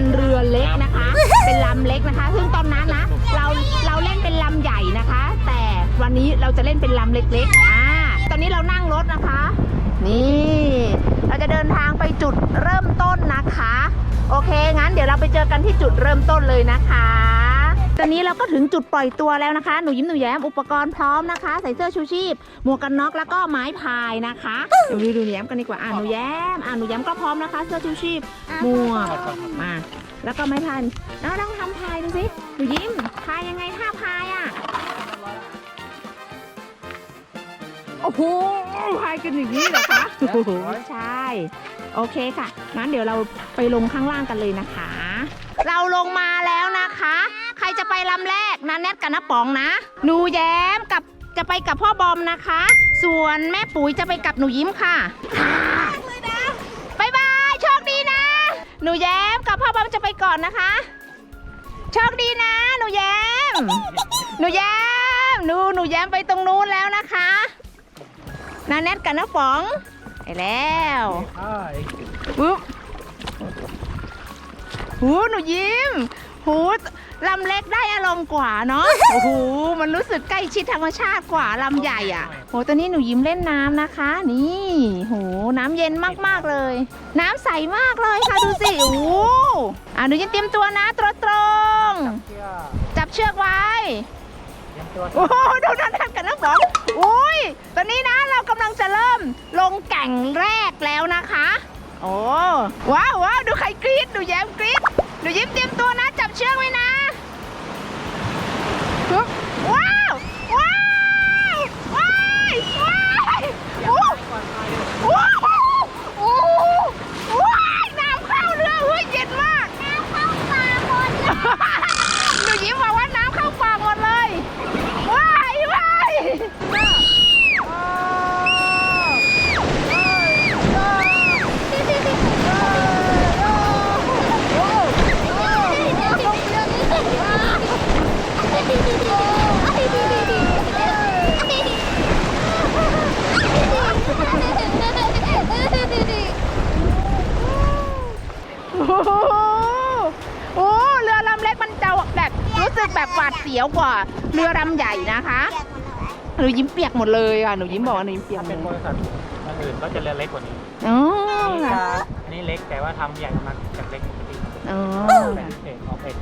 เป็นเรือเล็กนะคะ เป็นลำเล็กนะคะ ซึ่งตอนนั้นนะเราเราเล่นเป็นลำใหญ่นะคะ แต่วันนี้เราจะเล่นเป็นลำเล็กๆอ่าตอนนี้เรานั่งรถนะคะ นี่ เราจะเดินทางไปจุดเริ่มต้นนะคะ โอเคงั้นเดี๋ยวเราไปเจอกันที่จุดเริ่มต้นเลยนะคะ ตอนนี้เราก็ถึงจุดปล่อยตัวแล้วนะคะ หนูยิ้มหนูแย้มอุปกรณ์พร้อมนะคะ ใส่เสื้อชูชีพ หมวกกันน็อกแล้วก็ไม้พายนะคะเดี๋ยวดูดูหนูแย้มกันดีกว่าอ่าหนูแย้มอ่าหนูแย้มก็พร้อมนะคะ เสื้อชูชีพหมวกมา แล้วก็ไม้พายแล้วลองทำพายดูสิหนูยิ้มพายยังไงท่าพายอะโอ้โหพายกันอย่างนี้เหรอคะโอ้โหใช่ โอเคค่ะ งั้นเดี๋ยวเราไปลงข้างล่างกันเลยนะคะ เราลงมาแล้วนะคะ ลำแรกนาแนทกับน้าป๋องนะ หนูแย้มกับจะไปกับพ่อบอมนะคะ ส่วนแม่ปุ๋ยจะไปกับหนูยิ้มค่ะบายบายโชคดีนะ หนูแย้มกับพ่อบอมจะไปก่อนนะคะ โชคดีนะ หนูแย้ม หนูแย้ม หนูหนูแย้มไปตรงนู้นแล้วนะคะนาแนทกับน้าป๋องไปแล้วปุ๊บหูหนูยิ้ม หูลำเล็กได้อารมณ์กว่าเนาะ โอ้โห มันรู้สึกใกล้ชิดธรรมชาติกว่าลำใหญ่อะ โห ตอนนี้หนูยิ้มเล่นน้ำนะคะ นี่โห น้ำเย็นมากๆเลย น้ำใสมากเลยค่ะดูสิ โอ้โหอะหนูยิ้มเตรียมตัวนะตรงตรงๆจับเชือกไว้ โอ้โห ดูนั่นนั่นกันนะสองอุ้ย ตอนนี้นะเรากำลังจะเริ่มลงแก่งแรกแล้วนะคะ โอ้ ว้าวว้าวดูใครกรี๊ด ดูแย้มกรี๊ด ดูยิ้มเตรียมตัวนะจับ เชือกไว้นะปึ๊บว้าว ว้าว ว้ายว้ายโอ้ว้าวโอ้ว้ายน้ำเข้าเรือเฮ้ยเย็นมาก น้ำเข้าปากหมดหนูยิ้มบอกว่าน้ำเข้าปากหมดเลย ว้ายว้ายโอ้โหโอ้เรือลำเล็กมันจะแบบรู้สึกแบบหวาดเสี ยวกว่าเรือลำใหญ่นะคะหนูยิ้มเปียกหมดเลยอะหนูยิ้มบอกว่าหนูยิ้มเปียกหมเป็ดนเลบยริษัทอันอื่นก็จะเรือเล็กกว่านี้อ๋ออันนี้ค่ะจะอันนี้เล็กแต่ว่าทำใหญ่มากจากเล็กปกติอ๋อแต่พิเศษออกแบบ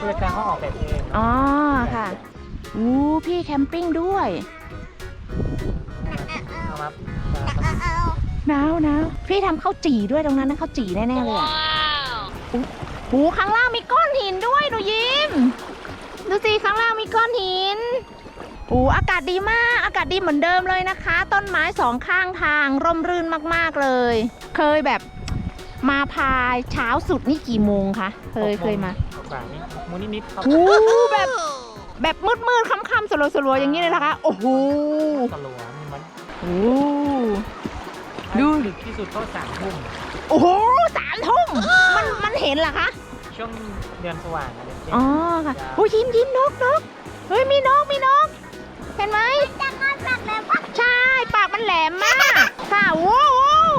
ผู้จัดการเขาออกแบบเองอ๋อค่ะอู้พี่แคมปิ้งด้วยเอามาหนาวหนาวพี่ทำข้าวจี่ด้วยตรงนั้นนะข้าวจี่แน่ๆเลยอะอู้หูข้างล่างมีก้อนหินด้วยหนูยิ้ม ดูสิข้างล่างมีก้อนหินอู้อากาศดีมาก อากาศดีเหมือนเดิมเลยนะคะ ต้นไม้สองข้างทางร่มรื่นมากๆเลย เคยแบบมาพายเช้าสุดนี่กี่โมงคะ เคยเคยมากว่านี้มูนิดๆครับโอ้แบบแบบมืดมืดๆค่ำๆสลัวสลัวๆอย่างนี้เลยนะคะ โอ้โหสลัวนี่มันโอ้ดูดึกที่สุดก็สามทุ่มโอ้โหสามทุ่มมันมันเห็นเหรอคะ ช่วงเดือนสว่างนะเดือนเจ็ดอ๋อค่ะโอ้ยยิ้มยิ้มนกนกเฮ้ยมีนกมีนก เห็นไหมใช่ปากมันแหลมมาก ค่ะโว้ว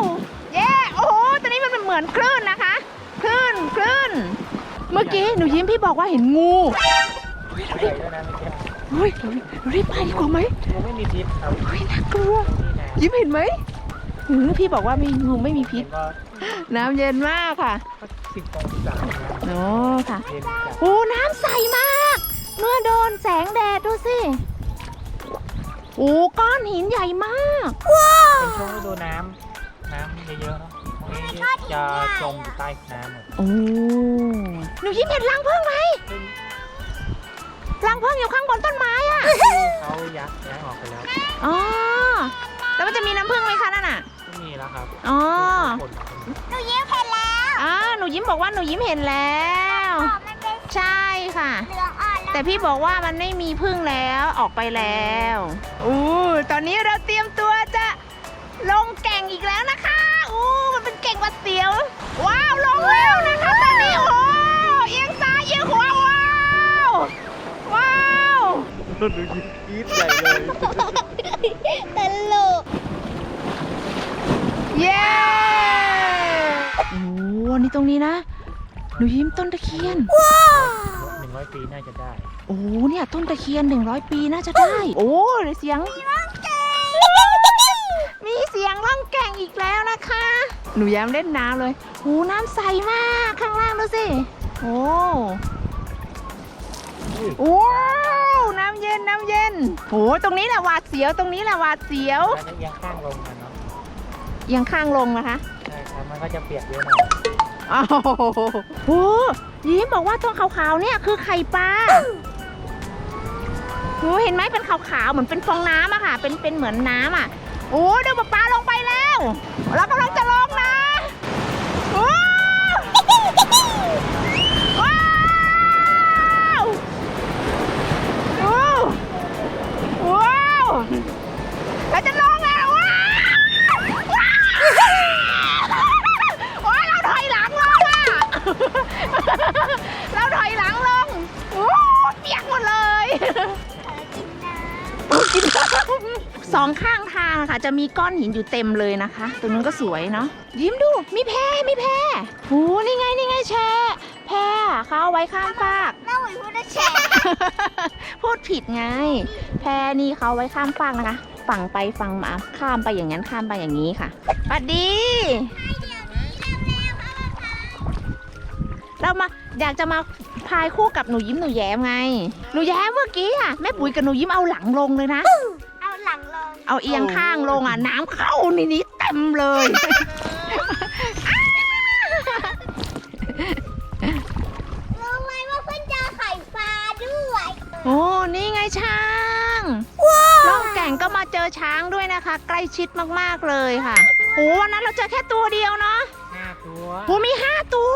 เย้โอ้โหตอนนี้มันเหมือนคลื่นนะคะคลื่นคลื่นเมื่อกี้หนูยิ้มพี่บอกว่าเห็นงูใหญ่ด้วยนะไม่เก็บเฮ้ยเราเรารีบไปดีกว่าไหมงูไม่มีพิษครับเฮ้ยน่ากลัวนี่นะยิ้มเห็นไหม หือพี่บอกว่ามีงูไม่มีพิษก็น้ำเย็นมากค่ะสิบองศานะโอ้ค่ะเย็นจัดโอ้น้ำใสมาก เมื่อโดนแสงแดดดูสิโอ้ก้อนหินใหญ่มากเป็นช่วงฤดูน้ำน้ำเยอะๆเนาะพวกนี้จะจมอยู่ใต้น้ำหมดโอ้หนูยิ้มเห็นรังผึ้งไหมซึ่งรังผึ้งอยู่ข้างบนต้นไม้อะที่เขายักย้ายออกไปแล้วอ๋อ แล้วมันจะมีน้ำผึ้งไหมคะนั่นน่ะ ไม่มีแล้วครับอ๋อคนอ่าหนูยิ้มบอกว่าหนูยิ้มเห็นแล้วใช่ค่ะแต่พี่บอกว่ามันไม่มีพึ่งแล้วออกไปแล้วอู้ตอนนี้เราเตรียมตัวจะลงแก่งอีกแล้วนะคะอู้มันเป็นเก่งหวัดเสียว ว้าวลงแล้วนะคะตอนนี้โอ้เอี ดูยิ้มกรี๊ดใหญ่เลยตลก เย้โอ้โหนี่ตรงนี้นะ หนูยิ้มต้นตะเคียน หนึ่งร้อยปีน่าจะได้ โอ้โหเนี่ยต้นตะเคียน 100 ปีน่าจะได้ โอ้เสียง มีเสียงล่องแก่งอีกแล้วนะคะ หนูแย้มเล่นน้ำเลยโอ้น้ำใสมากข้างล่างดูสิ โอ้ โอ้น้ำเย็นน้ำเย็นโอ้ตรงนี้แหละหวาดเสียวตรงนี้แหละหวาดเสียวแล้วจะเอียงข้างลงนะเนาะเอียังข้างลงนะคะ ใช่ครับมันก็จะเปียกเยอะหน่อยอ้าวโหยิ้มบอกว่าตัวขาวๆ เนี่ยคือไข่ปลาโอ้เห็นไหมเป็นขาวๆ เหมือนเป็นฟองน้ำอะค่ะ เป็นเป็นเหมือนน้ำอะโอ้เดี๋ยวป๊าปลาลงไปแล้ว เรากำลังจะลงนะ ค่ะ จะมีก้อนหินอยู่เต็มเลยนะคะ ตรงนู้นก็สวยเนาะยิ้มดู มีแพมีแพโอ้นี่ไงนี่ไงแชร์แพเขาเอาไว้ข้ามฟากน้าหวยพูดนะแชร์พูดผิดไง แพนี่เขาเอาไว้ข้ามฟากนะคะฝั่งไปฝั่งมาข้ามไปอย่างนั้นข้ามไปอย่างนี้ค่ะสวัสดี เรามาอยากจะมาพายคู่กับหนูยิ้มหนูแย้มไง หนูแย้มเมื่อกี้อะแม่ปุ๋ยกับหนูยิ้มเอาหลังลงเลยนะเอา หลังลงเอาเอียงข้างลงอะ น้ำเข้าในนี้เต็มเลย รู้ไหมว่าเพื่อนเจอไข่ปลาด้วยโอ้นี่ไงช้างล่องแก่งก็มาเจอช้างด้วยนะคะ ใกล้ชิดมากๆเลยค่ะโอ้วันนั้นเราเจอแค่ตัวเดียวเนาะห้าตัวโอ้มีห้าตัว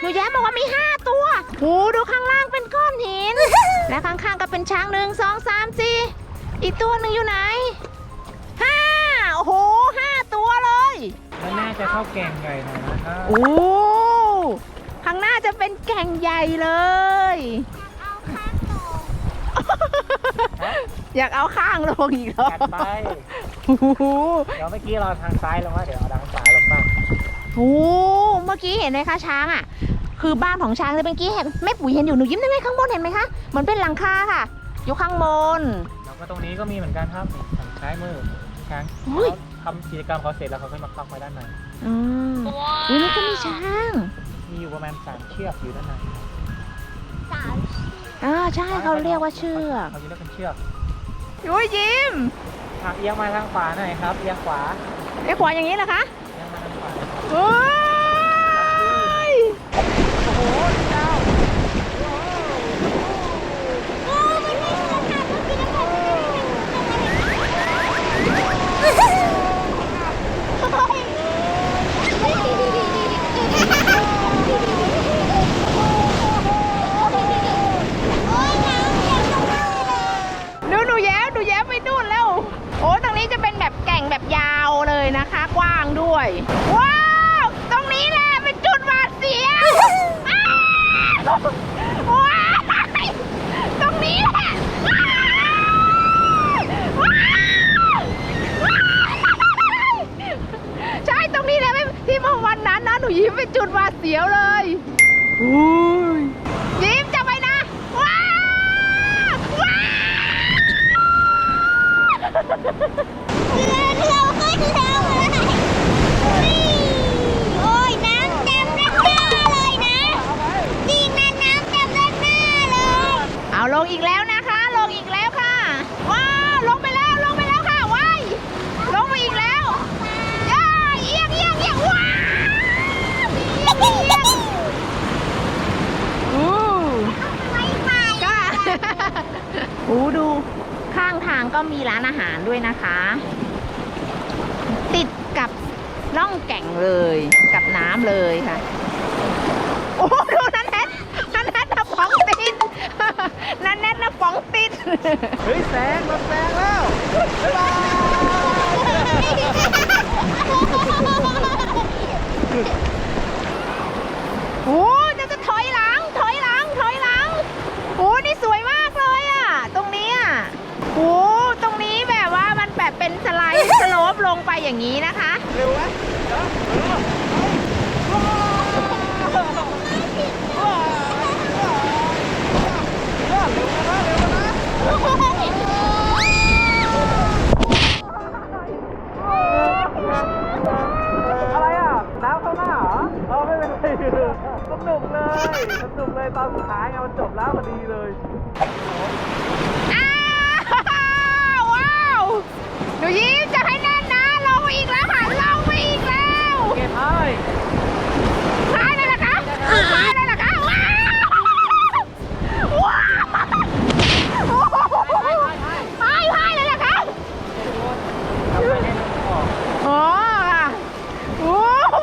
หนูแย้มบอกว่ามีห้าตัวโอ้ดูข้างล่างเป็นก้อนหิน และข้างๆก็เป็นช้างหนึ่งสองสามสี่ อีกตัวหนึ่งอยู่ไหนห้าโอ้โหห้าตัวเลย มันน่าจะเข้าแกงใหญ่หน่อยนะครับ โอ้ ข้างหน้าจะเป็นแก่งใหญ่เลย เอาข้างลงอยากเอาข้างลงอีกแล้วจัดไป โอ้โหเดี๋ยวเมื่อกี้เราทางซ้ายลงว่าเดี๋ยวเอาทางขวาลงบ้างโอ้เมื่อกี้เห็นไหมคะช้างอะ คือบ้านของช้างเลยเมื่อกี้เห็นแม่ปุ๋ยเห็นอยู่หนูยิ้มได้ไหมข้างบนเห็นไหมคะ เหมือนเป็นหลังคาค่ะ อยู่ข้างบนแล้วก็ตรง นี้ก็มีเหมือนกันครับทางซ้ายมือช้างอุ้ยเขาทำกิจกรรมเขาเสร็จแล้วเขาก็มาพักไว้ด้านในอืมอุ้ยนี่ก็มีช้างมีอยู่ประมาณสามเชือกอยู่ด้านในสามอ่าใช่เขาเรียกว่าเชือกเขาจะเรียกเป็นเชือกอุ้ยยิ้มทางเอียงมาทางขวาหน่อยครับเอียงขวาไอ้ขวาอย่างนี้เหรอคะเอียงมาทางขวาโอ้ย โอ้โหเจ้า โอ้มันไม่เหมือนค่ะเมื่อกี้น้ำมันไม่ได้โอ้ยน้ำเย็นมากเลย ดูหนูแย้มหนูแย้มไปนู่นแล้ว โอ้ตรงนี้จะเป็นแบบแก่งแบบยาวเลยนะคะ กว้างด้วย ว้าว ตรงนี้แหละเป็นจุดหวาดเสียวอ้า ว้าวตรงนี้แหละว้าวว้าวว้าวใช่ตรงนี้แหละที่เมื่อวันนั้นนะหนูยิ้มเป็นจุดหวาดเสียวเลยยิ้มจะไปนะว้าวว้าว เรือเรือขึ้นเรือเลยนี่โอ้ยน้ำเต็มด้านหน้าเลยนะจริงนะน้ำเต็มด้านหน้าเลย เอาลงอีกแล้วนะคะ ลงอีกแล้วค่ะ ว้าวลงไปแล้ว ลงไปแล้วค่ะว้ายลงไปอีกแล้วย่าเอียงเอียงเอียงว้าวเอียงเอียงอู้ ไม่ไป ก็ อู้ดูข้างทางก็มีร้านอาหารด้วยนะคะ ติดกับล่องแก่งเลยกับน้ำเลยค่ะ โอ้ดูนั่นแนทนั่นแนทนะฟองติดนั่นแนทนะฟองติด เฮ้ยแซงรถแซงแล้ว บ๊ายบาย โอ้จะจะถอยหลัง ถอยหลัง ถอยหลัง โอ้นี่สวยมากเลยอะ ตรงนี้อะ เลยสนุกเลยตอนสุดท้ายไงมันจบแล้วพอดีเลย อ้าวว้าวหนูยิ้มจะให้แน่นนะลงมาอีกแล้วค่ะลงมาอีกแล้ว เก็บให้ พายเลยเหรอคะพายเลยเหรอคะว้าวว้าวพายพายเลยเหรอคะ ทำไปให้มันออก อ๋อค่ะโอ้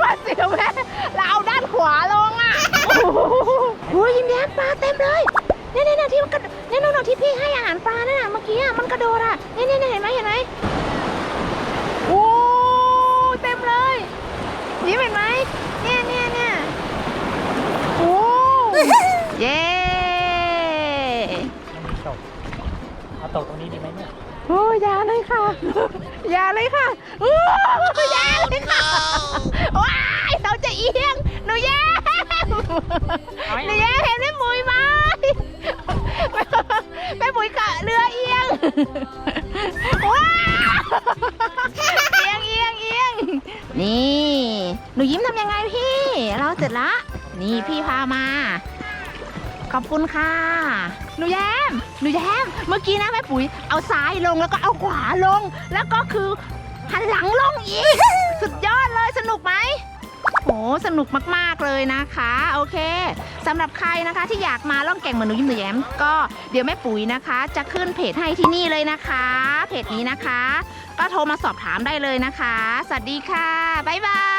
มาเสียวแม่เราเอาด้านขวาลงอะโอ้ยยิ้มแย้มปลาเต็มเลยเนี่ยเนี่ยเนี่ยที่มันกระเนี่ยนู่นๆที่พี่ให้อาหารปลานั่นน่ะเมื่อ กี้อะมันกระโดดอะเนี่ยเนี่ยเนี่ยเห็นไหมเห็นไหมโอ้เต็มเลยยิ้มเห็นไหมเนี่ยเนี่ยเนี่ยโอ้เย้ยังมีตกเอาตกตรงนี้ดีไหมเนี่ยโอ้อยาเลยค่ะอย่าเลยค่ะอู้อย่าเลยค่ะว้ายเราจะเอียงหนูแย้มหนูแย้ ยิ้มทำยังไงพี่ เราเสร็จละ นี่พี่พามา ขอบคุณค่ะ หนูแย้ม หนูแย้ม เมื่อกี้นะแม่ปุ๋ย เอาซ้ายลงแล้วก็เอาขวาลง แล้วก็คือหันหลังลงอีก สุดยอดเลยสนุกไหมโหสนุกมากๆเลยนะคะ โอเคสำหรับใครนะคะที่อยากมาล่องแก่งเหมือนหนูยิ้มหนูแย้ม ก็เดี๋ยวแม่ปุ๋ยนะคะ จะขึ้นเพจให้ที่นี่เลยนะคะ เพจนี้นะคะ ก็โทรมาสอบถามได้เลยนะคะ สวัสดีค่ะ บ๊ายบาย